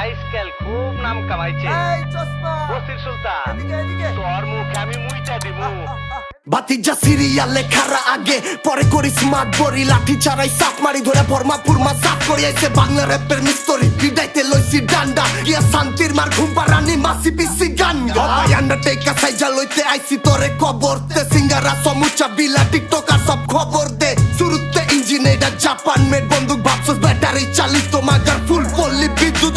আজকাল খুব নাম কামাইছে। বসির সুলতান তোর মুখে আমি মুইটা দিব বাতিজা সিরিয়ালে খারা আগে পরে করি স্মার্ট বড়ি লাঠি ছাড়াই সাপ মারি ধরে ফরমা ফুরমা সাপ করি আইছে বাংলা র্যাপের মিস্তরি বিদাইতে লইছি ডান্ডা। গিয়া শান্তির মার ঘুম পারানি মাসি পিসি গান গাই আন্ডারটেকার সাইজা লইতে আইছি তোরে কবর তে সিঙ্গারা সমুচা বিলা টিকটকার সব খবর ব্যাটারি তোমার ফুল পল্লি বিদ্যুৎ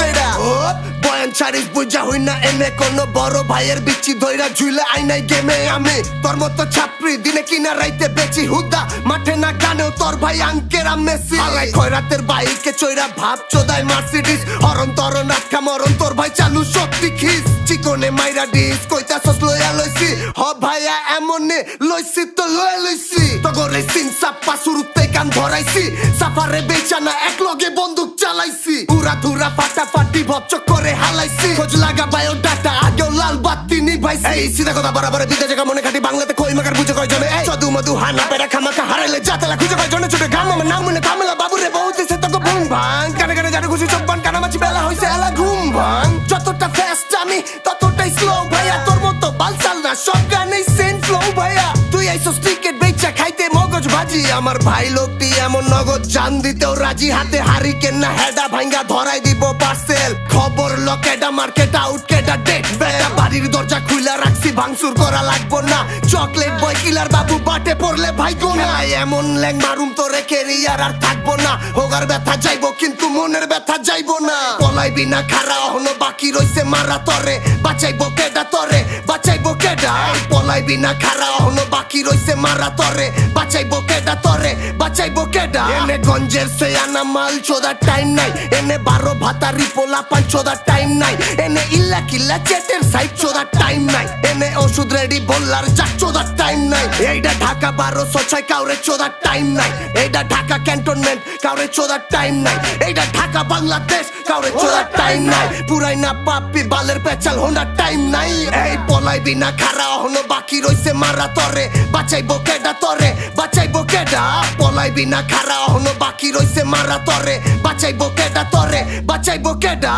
বয়ান বুঝা হই না এনে বড় ভাইয়ের বিচি ঝুলে আইনাই গেমে আমি। তোর মতো ছাত্রী দিনে কিনা রাইতে বেচি হুদা। মাঠে না গানেও তোর ভাই আঙ্কেরা মেসি। আলাই খয়রাতের বাইকে চইরা ভাব চোদাই মার্সিডিস। হরন তরন আটকা মরন তোর ভাই চালু সত্যি খিস। চিকনে মাইরা ডিস কইতা সস লইয়া লইছি। হ ভাইয়া, এমনে লইছি তো লইয়া লইছি। তগরে সিন সাপ্পা শুরুতে কান ধরাইছি। সাফারে বেচানা এক লগে বন্দুক চালাইছি। পুরা ধুরা ফাটাফাটি ভপচক করে হালাইছি। খোঁজ লাগা বায়ো ডাটা আগেও লাল বাতি নিভাইছি। এই সিধা কথা বরাবর বিদে জায়গা মনে খাটি, বাংলাতে কই মাগার বুঝে কয় জনে সদু মধু হানা পেরা খামাকা হারাইলে জাতালা খুঁজে কয় জনে ছুটে ঘাম, আমার নাম মনে বাবু রে বহুত সে তো বুম ভাঙ কানে কানে জানে খুশি চোখ বান কানামাছি বেলা হইছে, এলা ঘুম ভাঙ যতটা ফাস্ট আমি ততটাই স্লো ভাইয়া, তোর মতো বালসাল না, সব গানেই সেম ফ্লো ভাইয়া। তুই এইসব ক্রিকেট বেচা, খাইতে মগজ ভাজি। আমার ভাই লোকটি এমন নগদ জান দিতেও রাজি। হাতে হারিকেন না, হেডা ভাঙ্গা, ধরাই দিব পার্সেল খবর লকেডা মার্কেট আউট কেডা ডেট বেটা বাড়ির দরজা খুইলা রাখছি ভাঙচুর করা লাগবো না। চকলেট বয় কিলার বাবু বাটে পড়লে ভাই গোনা এমন ল্যাং মারুম তোরে কেরিয়ার আর থাকব না। হোগার ব্যথা যাইবো কিন্তু মনের ব্যথা যাইবো না। পলাইবি না খারা হলো বাকি রইছে মারা তরে। বাঁচাইবো কেডা তরে? বাঁচাইবো কেডা? পলাইবি না খারা হলো বাকি রইছে মারা তরে। বাঁচাইবো কেডা তরে? বাঁচাইবো কেডা? এনে গঞ্জের সে আনা মাল চোদার টাইম নাই। এনে বারো ভাতারি পোলা পান চোদার টাইম নাই। এনে ইল্লা কিল্লা চেটের সাইড চোদার টাইম নাই। এনে ওষুধ রেডি বললার যা, চোদার টাইম নাই। এইটা ঢাকা বারোশো ছয় কাউরে চোদার টাইম নাই। এইটা ঢাকা ক্যান্টনমেন্ট কাউরে চোদার টাইম নাই। এইটা ঢাকা বাংলাদেশ, কাউরে চোদার টাইম নাই। পুরাই না পাপি, বালের পেচাল হোনার টাইম নাই। এই পলাইবি না খারা হনো বাকি রইছে মারা তরে। বাঁচাইবো কেডা তরে, বাঁচাইবো কেডা? পলাইবি না খারা হনো বাকি রইছে মারা তরে। বাঁচাইবো কেডা তরে, বাঁচাইবো কেডা?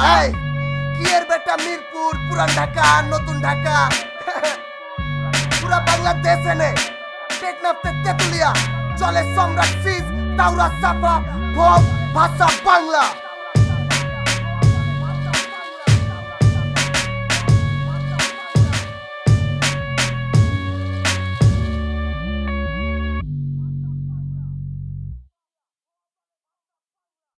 কি এর বেটা মিরপুর? পুরান ঢাকা, নতুন ঢাকা। বাংলাদেশ এনে টেকনাফতে তেতুলিয়া চলে সম্রাট সিজ তাওরা সাফা ভোগ ভাষা বাংলা।